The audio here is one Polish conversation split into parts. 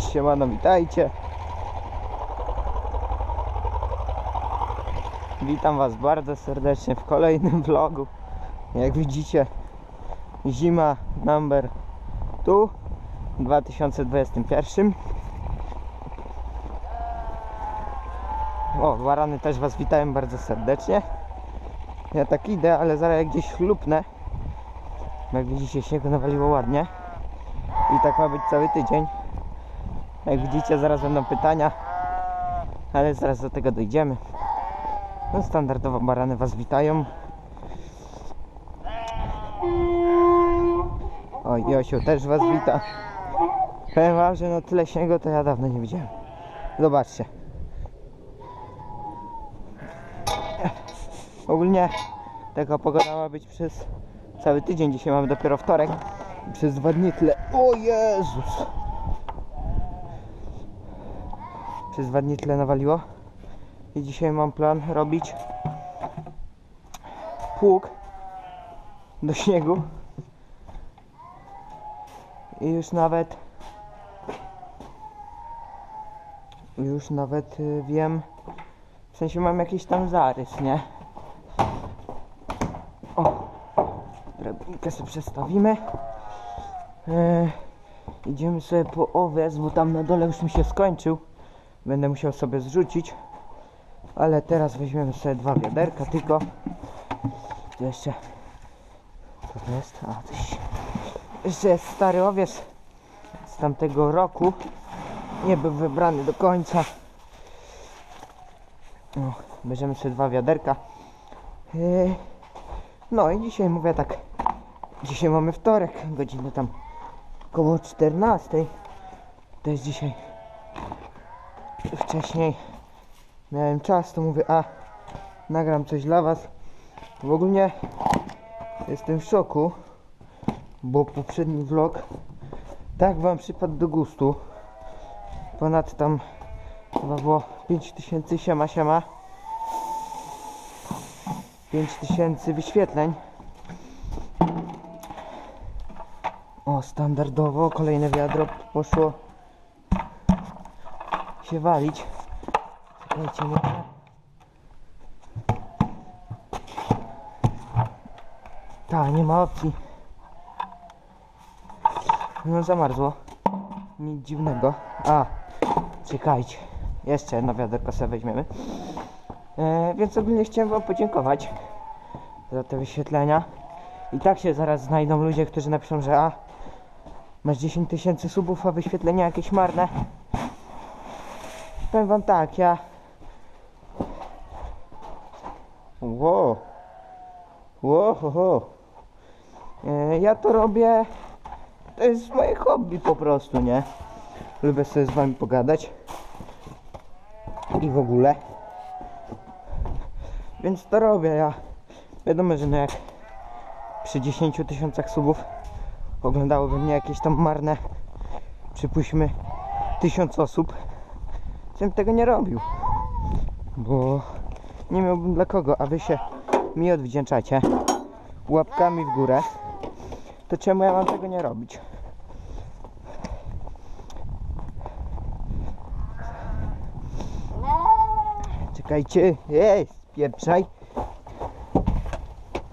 Cześć, siemano, witajcie. Witam Was bardzo serdecznie w kolejnym vlogu. Jak widzicie, zima number tu w 2021. O, warany też Was witają bardzo serdecznie. Ja tak idę, ale zaraz jak gdzieś lupnę. Jak widzicie, śniegu nawaliło ładnie. I tak ma być cały tydzień. Jak widzicie, zaraz będą pytania, ale zaraz do tego dojdziemy. No, standardowo barany Was witają. O, Josiu też Was wita. Powiem Wam, że no tyle śniegu to ja dawno nie widziałem. Zobaczcie. Ogólnie taka pogoda ma być przez cały tydzień. Dzisiaj mamy dopiero wtorek. Przez dwa dni tyle. O Jezus! Przez dwa dni tyle nawaliło. I dzisiaj mam plan robić pług do śniegu. I już nawet już nawet y, wiem w sensie mam jakiś tam zarys, nie? O! Drabinkę sobie przestawimy. E, idziemy sobie po owiec, bo tam na dole już mi się skończył. Będę musiał sobie zrzucić. Ale teraz weźmiemy sobie dwa wiaderka tylko. Tu jeszcze... Co to jest? A, to się... Jeszcze jest stary owiec z tamtego roku. Nie był wybrany do końca. O, bierzemy sobie dwa wiaderka. E, no i dzisiaj mówię tak. Dzisiaj mamy wtorek, godzinę tam około 14. To jest dzisiaj wcześniej miałem czas, to mówię, a nagram coś dla was. W ogóle jestem w szoku, bo poprzedni vlog tak wam przypadł do gustu. Ponad tam chyba było 5000 siema siema. 5000 wyświetleń. O, standardowo kolejne wiadro poszło się walić. Czekajcie, nie ma opcji. No zamarzło. Nic dziwnego. A, czekajcie. Jeszcze jedno wiaderko sobie weźmiemy. E, więc ogólnie chciałem wam podziękować za te wyświetlenia. I tak się zaraz znajdą ludzie, którzy napiszą, że a masz 10 tysięcy subów, a wyświetlenia jakieś marne. Powiem wam tak, ja... Wow. Wow, ho, ho. E, ja to robię... To jest moje hobby po prostu, nie? Lubię sobie z wami pogadać. I w ogóle. Więc to robię ja. Wiadomo, że no jak przy 10 tysiącach subów oglądałoby mnie jakieś tam marne, przypuśćmy, tysiąc osób, bym tego nie robił. Bo nie miałbym dla kogo, a wy się mi odwdzięczacie łapkami w górę, to czemu ja mam tego nie robić? Czekajcie, ej, spieprzaj.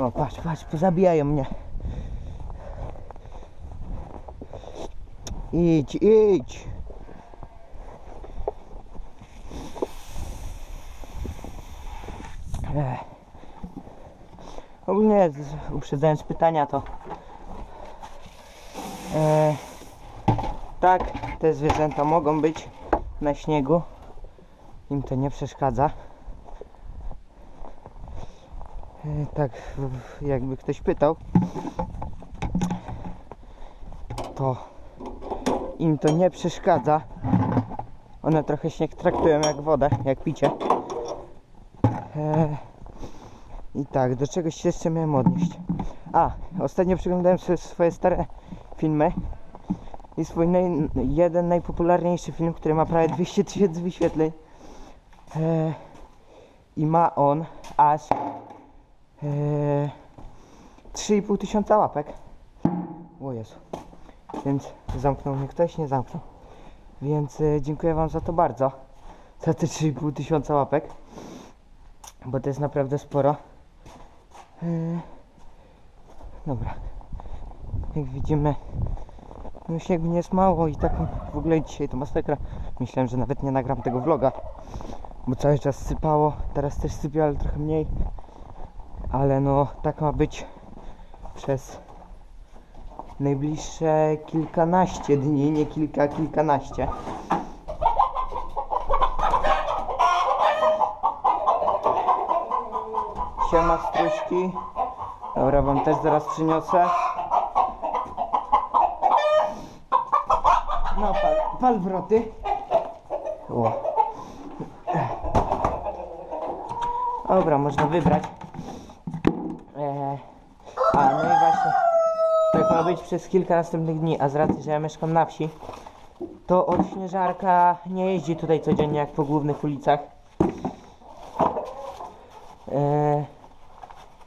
O, patrz, patrz, pozabijają mnie. Idź, idź. Ogólnie, z- uprzedzając pytania, to e, tak, te zwierzęta mogą być na śniegu. Im to nie przeszkadza. E, tak, jakby ktoś pytał, to im to nie przeszkadza. One trochę śnieg traktują jak wodę, jak picie. E, I tak, do czegoś się jeszcze miałem odnieść. A, ostatnio przeglądałem sobie swoje stare filmy i swój naj, jeden najpopularniejszy film, który ma prawie 200 tysięcy wyświetleń. E, I ma on aż e, 3,5 tysiąca łapek. O Jezu. Więc zamknął mnie ktoś, nie zamknął. Więc e, dziękuję Wam za to bardzo. Za te 3,5 tysiąca łapek. Bo to jest naprawdę sporo. E, dobra. Jak widzimy, no śniegu nie jest mało i tak w ogóle dzisiaj to masakra. Myślałem, że nawet nie nagram tego vloga, bo cały czas sypało. Teraz też sypie, ale trochę mniej. Ale no, tak ma być przez najbliższe kilkanaście dni, nie kilka, kilkanaście. Siema struśki. Dobra, wam też zaraz przyniosę. No, pal, pal wroty. O. Dobra, można wybrać. Eee, a, no i właśnie. Tak ma być przez kilka następnych dni, a z racji, że ja mieszkam na wsi, to odśnieżarka nie jeździ tutaj codziennie jak po głównych ulicach.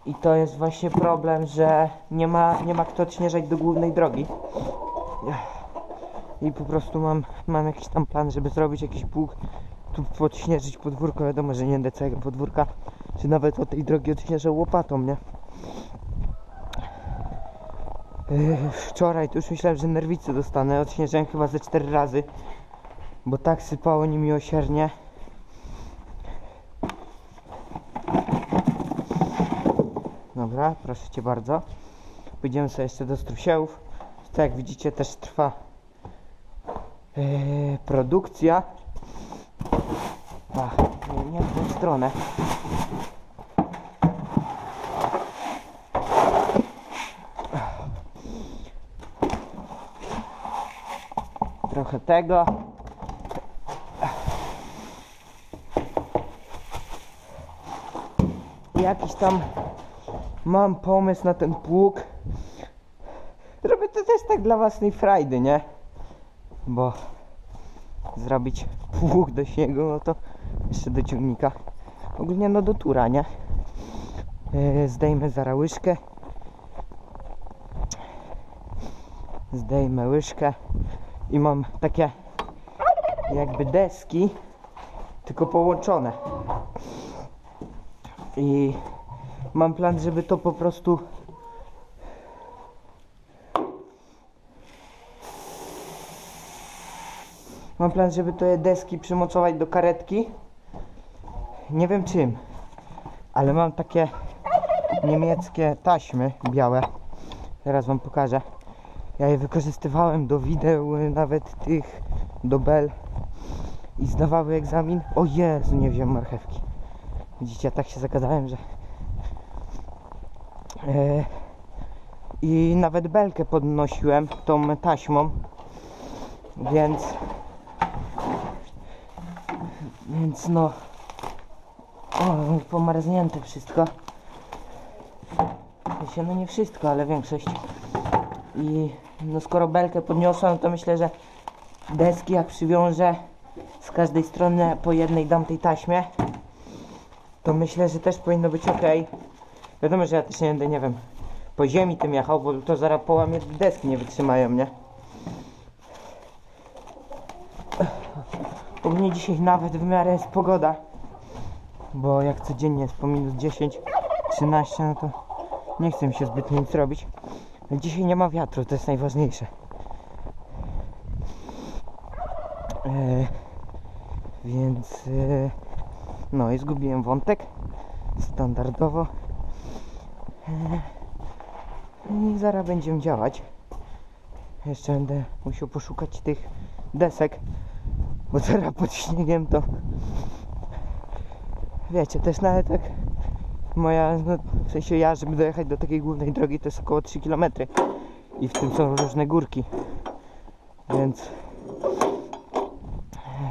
I to jest właśnie problem, że nie ma, nie ma kto odśnieżać do głównej drogi. I po prostu mam, mam jakiś tam plan, żeby zrobić jakiś pług, tu podśnieżyć podwórko. Wiadomo, że nie będę całego podwórka, czy nawet od tej drogi odśnieżę łopatą, nie? Wczoraj to już myślałem, że nerwicy dostanę. Odśnieżyłem chyba ze cztery razy, bo tak sypało niemiłosiernie. Dobra, proszę Cię bardzo. Pójdziemy sobie jeszcze do Strusiełów. Tak jak widzicie też trwa yy, produkcja. Ach, nie, nie w tą stronę. Trochę tego. Jakiś tam mam pomysł na ten pług. Robię to też tak dla własnej frajdy, nie? Bo zrobić pług do śniegu, no to jeszcze do ciągnika. Ogólnie no do tura, nie? Yy, zdejmę zaraz łyżkę. Zdejmę łyżkę i mam takie jakby deski, tylko połączone. I mam plan, żeby to po prostu Mam plan, żeby te deski przymocować do karetki. Nie wiem czym, ale mam takie niemieckie taśmy białe. Teraz wam pokażę. Ja je wykorzystywałem do wideł, nawet tych do bel i zdawały egzamin. O Jezu, nie wziąłem marchewki. Widzicie, tak się zagadałem, że... E, I nawet belkę podnosiłem tą taśmą, więc... Więc no... O, pomarznięte wszystko. Sensie, no nie wszystko, ale większość. I no skoro belkę podniosłem, to myślę, że deski jak przywiążę z każdej strony po jednej dam tej taśmie, to myślę, że też powinno być ok. Wiadomo, że ja też nie będę, nie wiem, po ziemi tym jechał, bo to zaraz połamie deski nie wytrzymają, nie? U mnie dzisiaj nawet w miarę jest pogoda, bo jak codziennie jest po minus 10, 13, no to nie chcę mi się zbyt nic robić. Dzisiaj nie ma wiatru, to jest najważniejsze. E, więc e, no i zgubiłem wątek standardowo. I zaraz będziemy działać. Jeszcze będę musiał poszukać tych desek, bo teraz pod śniegiem to wiecie, to jest nawet tak moja, no, w sensie ja, żeby dojechać do takiej głównej drogi to jest około 3 km i w tym są różne górki, więc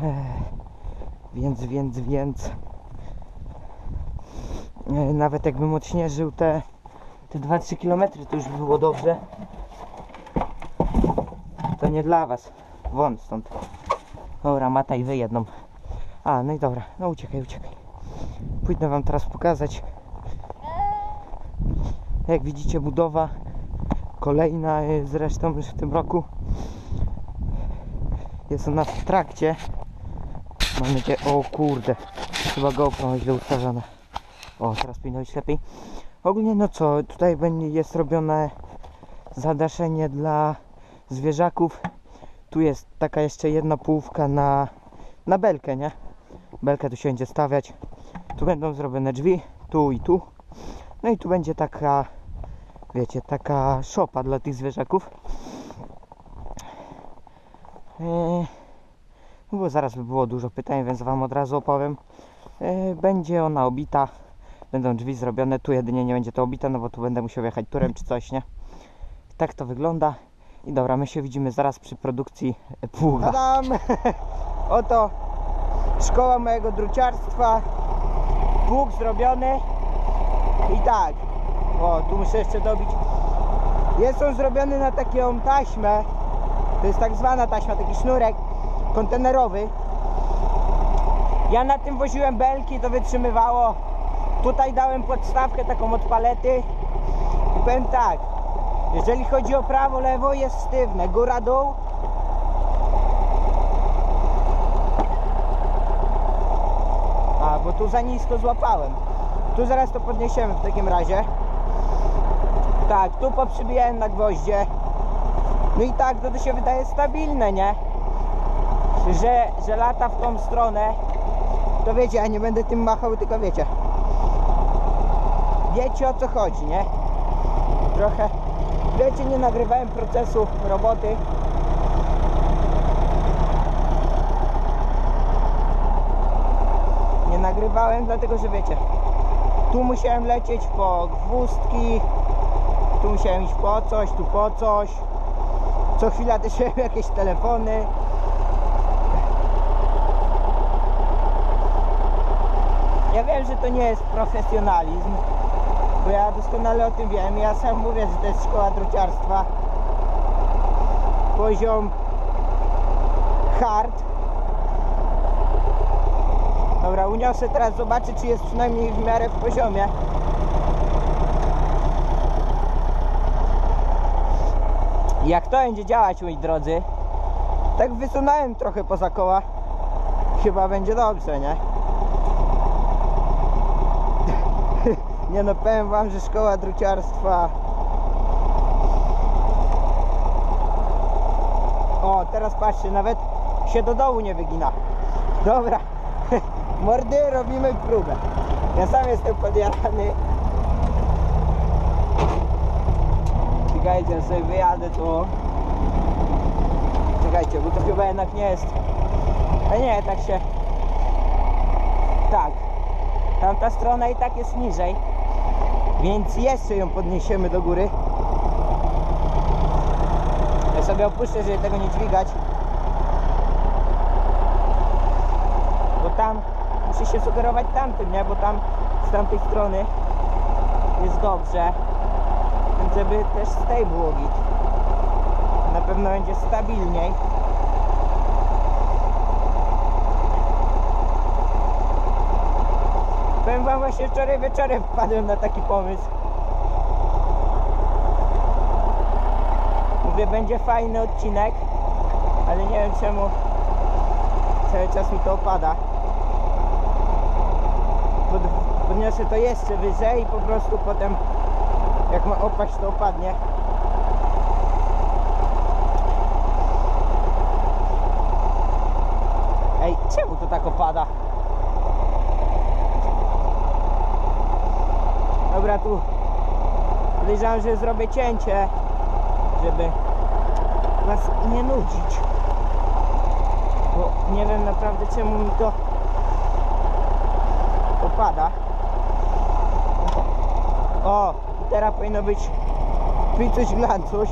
e, więc, więc, więc e, nawet jakbym odśnieżył te, te 2-3 km to już by było dobrze. To nie dla was. Won stąd. Dobra, mataj wy jedną. A, no i dobra, no uciekaj, uciekaj. Pójdę wam teraz pokazać. Jak widzicie budowa kolejna zresztą już w tym roku. Jest ona w trakcie. Mam nadzieję, o kurde, chyba GoPro źle ustawione. O, teraz powinno być lepiej. Ogólnie no co, tutaj jest robione zadaszenie dla zwierzaków. Tu jest taka jeszcze jedna połówka na, na belkę, nie? Belkę tu się będzie stawiać. Tu będą zrobione drzwi, tu i tu. No i tu będzie taka, wiecie, taka szopa dla tych zwierzaków. No bo zaraz by było dużo pytań, więc Wam od razu opowiem. Eee, będzie ona obita, będą drzwi zrobione. Tu jedynie nie będzie to obita, no bo tu będę musiał jechać turem czy coś, nie? Tak to wygląda. I dobra, my się widzimy zaraz przy produkcji pługa. Adam! Oto szkoła mojego druciarstwa. Pług zrobiony. I tak. O, tu muszę jeszcze dobić. Jest on zrobiony na taką taśmę. To jest tak zwana taśma, taki sznurek kontenerowy. Ja na tym woziłem belki, to wytrzymywało. Tutaj dałem podstawkę taką od palety. I powiem tak, jeżeli chodzi o prawo, lewo jest sztywne, góra, dół. A, bo tu za nisko złapałem. Tu zaraz to podniesiemy w takim razie. Tak, tu poprzybijałem na gwoździe. No i tak, to, to się wydaje stabilne, nie? Że, że lata w tą stronę. To wiecie, ja nie będę tym machał, tylko wiecie. Wiecie o co chodzi, nie? Trochę, wiecie, nie nagrywałem procesu roboty. Nie nagrywałem, dlatego że wiecie, tu musiałem lecieć po gwózdki, tu musiałem iść po coś, tu po coś. Co chwila też jakieś telefony. Ja wiem, że to nie jest profesjonalizm, bo ja doskonale o tym wiem. Ja sam mówię, że to jest szkoła druciarstwa. Poziom hard. Dobra, uniosę teraz, zobaczę czy jest przynajmniej w miarę w poziomie. Jak to będzie działać, moi drodzy? Tak wysunąłem trochę poza koła. Chyba będzie dobrze, nie? Nie no, powiem wam, że szkoła druciarstwa... O, teraz patrzcie, nawet się do dołu nie wygina. Dobra, mordy, robimy próbę. Ja sam jestem podjarany. Czekajcie, sobie wyjadę tu. Czekajcie, bo to chyba jednak nie jest. A nie, tak się. Tak. Tamta strona i tak jest niżej. Więc jeszcze ją podniesiemy do góry. Ja sobie opuszczę, żeby tego nie dźwigać. Bo tam muszę się sugerować tamtym, nie? Bo tam z tamtej strony jest dobrze żeby też z tej było. Na pewno będzie stabilniej. Powiem wam właśnie wczoraj wieczorem wpadłem na taki pomysł. Mówię, będzie fajny odcinek, ale nie wiem czemu cały czas mi to opada. Pod, podniosę to jeszcze wyżej i po prostu potem jak ma opaść to opadnie Ej, czemu to tak opada? Dobra, tu podejrzewam, że zrobię cięcie, żeby was nie nudzić. Bo nie wiem naprawdę czemu mi to opada. O, teraz powinno być picuś glancuś.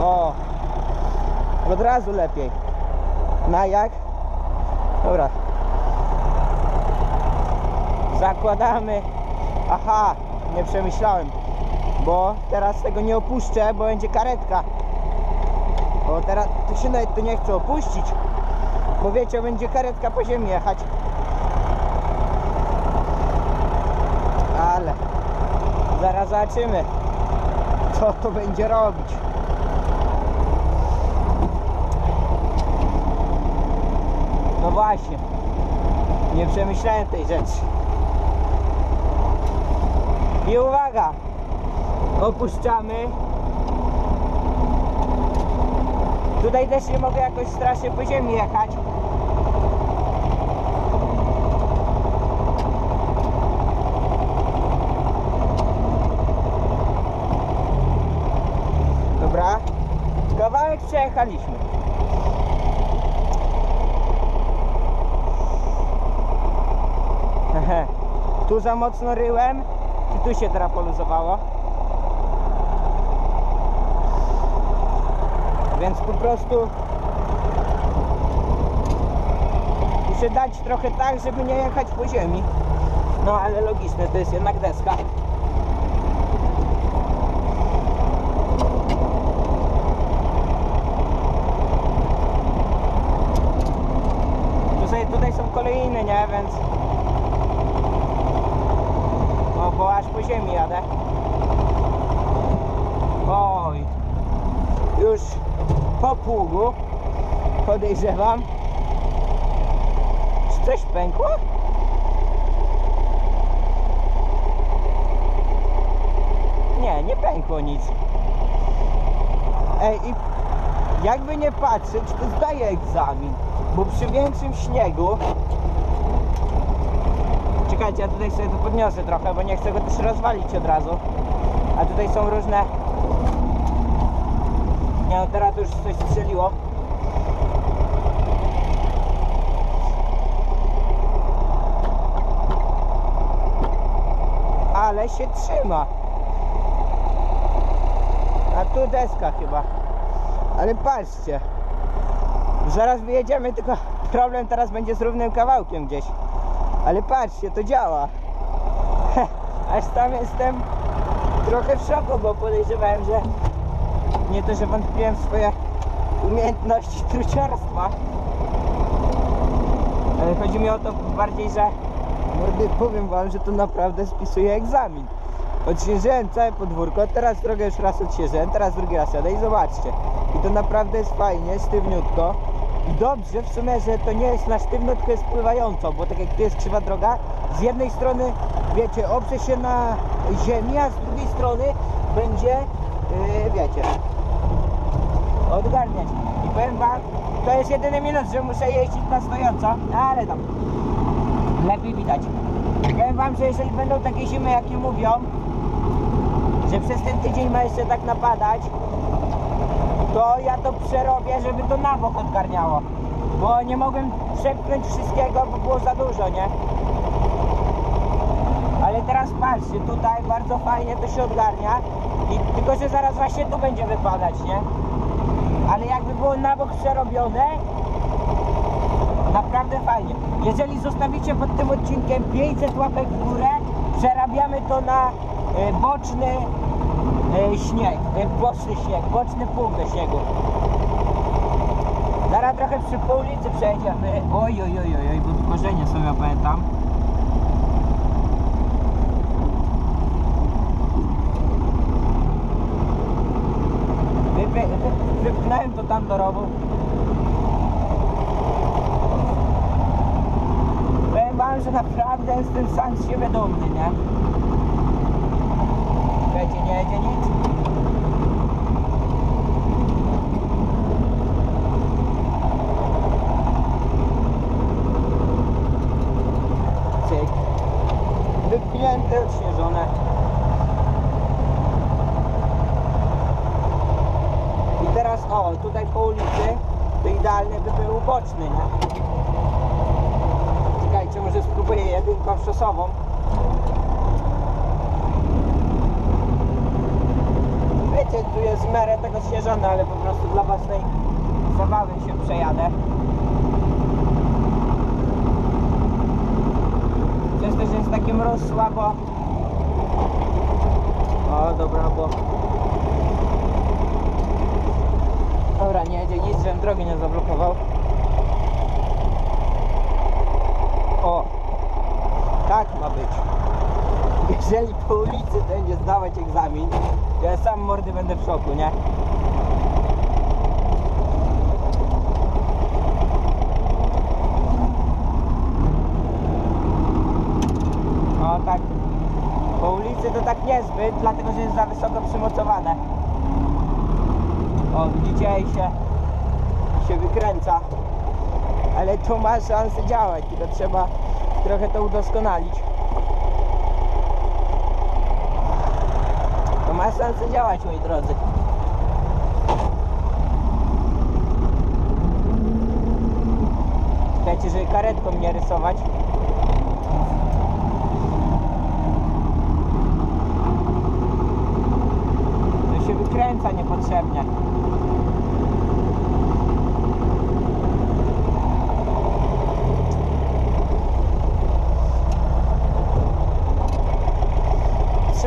O, od razu lepiej. Na jak? No. zakładamy. Aha nie przemyślałem bo teraz tego nie opuszczę bo będzie karetka. Bo teraz to się nawet tu nie chcę opuścić bo wiecie będzie karetka po ziemi jechać. Ale zaraz zobaczymy co to będzie robić. No właśnie nie przemyślałem tej rzeczy. I uwaga! Opuszczamy. Tutaj też nie mogę jakoś strasznie po ziemi jechać. Dobra. Kawałek przejechaliśmy. Tu za mocno ryłem tu się teraz poluzowało. Więc po prostu muszę dać trochę tak, żeby nie jechać po ziemi. No ale logiczne, to jest jednak deska. Tutaj, tutaj są kolejne, nie? Więc... O, bo aż po ziemi jadę. Oj. Już po pługu podejrzewam. Czy coś pękło? Nie, nie pękło nic. Ej, i jakby nie patrzeć, to zdaję egzamin. Bo przy większym śniegu Czekajcie, ja tutaj sobie to podniosę trochę, bo nie chcę go też rozwalić od razu. A tutaj są różne... Nie, no teraz już coś strzeliło. Się trzyma. A tu deska chyba. Ale patrzcie. Zaraz wyjedziemy, tylko problem teraz będzie z równym kawałkiem gdzieś. Ale patrzcie, to działa. Aż tam jestem trochę w szoku, bo podejrzewałem, że nie to, że wątpiłem w swoje umiejętności truciarstwa. Ale chodzi mi o to bardziej, że mordy, powiem wam, że to naprawdę spisuje egzamin. Odświeżyłem całe podwórko, teraz drogę już raz odświeżyłem, teraz drugi raz jadę i zobaczcie. I to naprawdę jest fajnie, sztywniutko. I dobrze w sumie, że to nie jest na sztywno, tylko jest pływająco, bo tak jak tu jest krzywa droga, z jednej strony, wiecie, oprze się na ziemi, a z drugiej strony będzie, yy, wiecie, odgarniać. I powiem wam, to jest jedyny minus, że muszę jeździć na stojąco, ale tam, lepiej widać. Powiem wam, że jeżeli będą takie zimy, jakie mówią, że przez ten tydzień ma jeszcze tak napadać, to ja to przerobię, żeby to na bok odgarniało. Bo nie mogłem przepchnąć wszystkiego, bo było za dużo, nie? Ale teraz patrzcie, tutaj bardzo fajnie to się odgarnia. I, tylko, że zaraz właśnie tu będzie wypadać, nie? Ale jakby było na bok przerobione, naprawdę fajnie. Jeżeli zostawicie pod tym odcinkiem 500 łapek w górę, przerabiamy to na e, boczny e, śnieg, e, boczny śnieg, boczny punkt śniegu. Zaraz trochę przy po ulicy przejdziemy. Oj, oj, oj, oj, bo tu korzenie ja pamiętam. Wypchnąłem to tam do rowu. Wam, że naprawdę jestem sam z siebie dumny, nie? Słuchajcie, nie jedzie nic. Cyk. Wypnięte, odśnieżone. I teraz o, tutaj po ulicy to idealnie by był boczny, nie? Czekajcie, może spróbuję jedynką szosową. Wiecie, tu jest w miarę tego śnieżone, ale po prostu dla własnej zabawy się przejadę. To, że jest taki słabo. O, dobra, bo... Dobra, nie jedzie nic, żebym drogi nie zablokował. tak ma być. Jeżeli po ulicy będzie zdawać egzamin, to ja sam mordy będę w szoku, nie? No tak, po ulicy to tak niezbyt, dlatego że jest za wysoko przymocowane. O, widzicie, się, się wykręca. Ale tu ma szansę działać, tylko trzeba trochę to udoskonalić. To ma szansę działać, moi drodzy. Czekajcie, żeby karetką nie rysować. To się wykręca niepotrzebnie.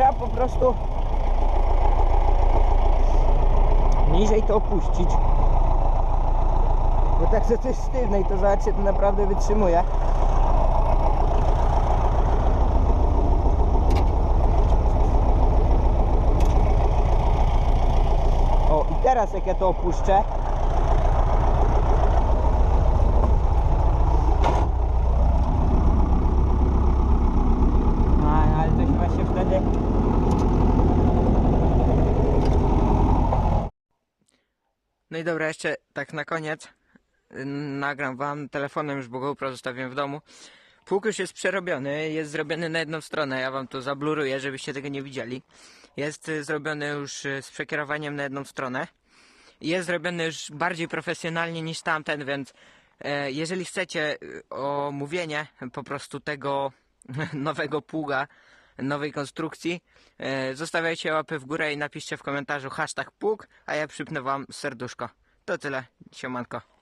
Trzeba po prostu niżej to opuścić. Bo tak to jest sztywne i to zobaczcie, to naprawdę wytrzymuje. O, i teraz jak ja to opuszczę, A, ale to chyba się wtedy No i dobra, jeszcze tak na koniec nagram wam telefonem już, bo GoPro zostawiłem w domu. Pług już jest przerobiony, jest zrobiony na jedną stronę, ja wam to zabluruję, żebyście tego nie widzieli. Jest y, zrobiony już y, z przekierowaniem na jedną stronę. Jest zrobiony już bardziej profesjonalnie niż tamten, więc e, jeżeli chcecie y, omówienie po prostu tego nowego pługa, nowej konstrukcji, e, zostawiajcie łapy w górę i napiszcie w komentarzu hashtag pług, a ja przypnę wam serduszko. To tyle, siemanko.